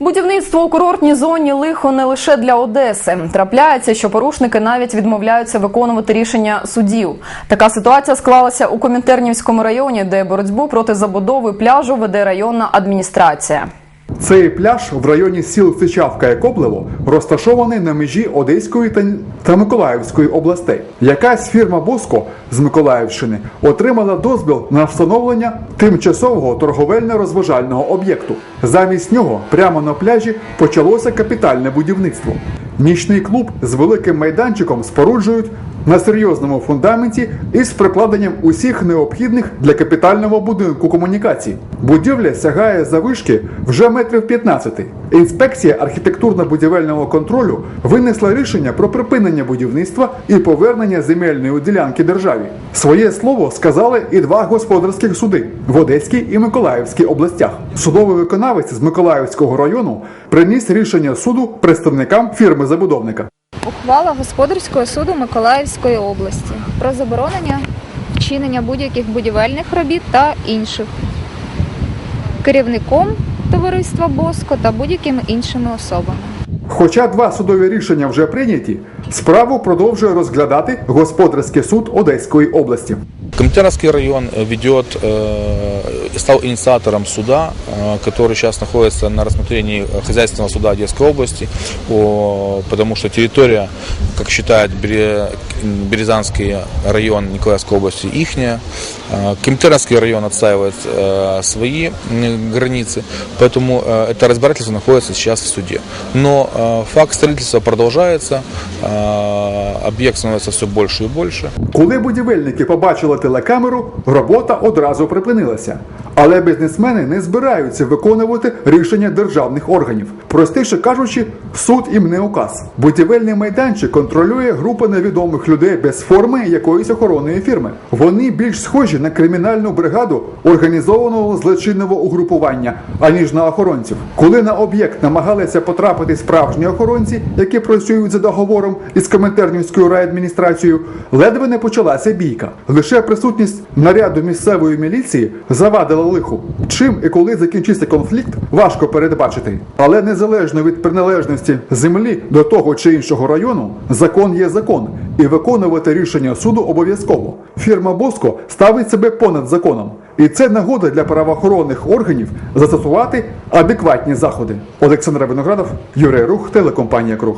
Будівництво у курортній зоні лихо не лише для Одеси. Трапляється, що порушники навіть відмовляються виконувати рішення судів. Така ситуація склалася у Комінтернівському районі, де боротьбу проти забудови пляжу веде районна адміністрація. Цей пляж в районі сіл Сичавка і Коблево розташований на межі Одеської та, Миколаївської областей. Якась фірма Боско з Миколаївщини отримала дозвіл на встановлення тимчасового торговельно-розважального об'єкту. Замість нього прямо на пляжі почалося капітальне будівництво. Нічний клуб з великим майданчиком споруджують на серйозному фундаменті із прикладенням усіх необхідних для капітального будинку комунікацій. Будівля сягає завишки вже метрів 15. Інспекція архітектурно-будівельного контролю винесла рішення про припинення будівництва і повернення земельної ділянки державі. Своє слово сказали і два господарських суди в Одеській і Миколаївській областях. Судовий виконавець з Миколаївського району приніс рішення суду представникам фірми забудовника. Ухвала господарського суду Миколаївської області про заборонення вчинення будь-яких будівельних робіт та інших керівником товариства Боско та будь-якими іншими особами. Хоча два судові рішення вже прийняті, справу продовжує розглядати господарський суд Одеської області. Коминтерновский район э, ведет, э, стал инициатором суда, э, который сейчас находится на рассмотрении хозяйственного суда Одесской области, потому что территория, как считает Березанский район Николаевской области, ихняя. Э, Коминтерновский район отстаивает э, свои м, границы, поэтому э, это разбирательство находится сейчас в суде. Но э, факт строительства продолжается, э, объект становится все больше и больше. Коли будівельники побачили телекамеру, робота одразу припинилася. Але бізнесмени не збираються виконувати рішення державних органів. Простіше кажучи, суд їм не указ. Будівельний майданчик контролює група невідомих людей без форми якоїсь охоронної фірми. Вони більш схожі на кримінальну бригаду організованого злочинного угрупування, аніж на охоронців. Коли на об'єкт намагалися потрапити справжні охоронці, які працюють за договором із Коминтернівською райадміністрацією, ледве не почалася бійка. Лише присутність наряду місцевої міліції завадила лиху. Чим і коли закінчиться конфлікт, важко передбачити. Але незалежно від приналежності землі до того чи іншого району, закон є закон, і виконувати рішення суду обов'язково. Фірма Боско ставить себе понад законом. І це нагода для правоохоронних органів застосувати адекватні заходи. Олександр Виноградов, Юрій Рух, телекомпанія Круг.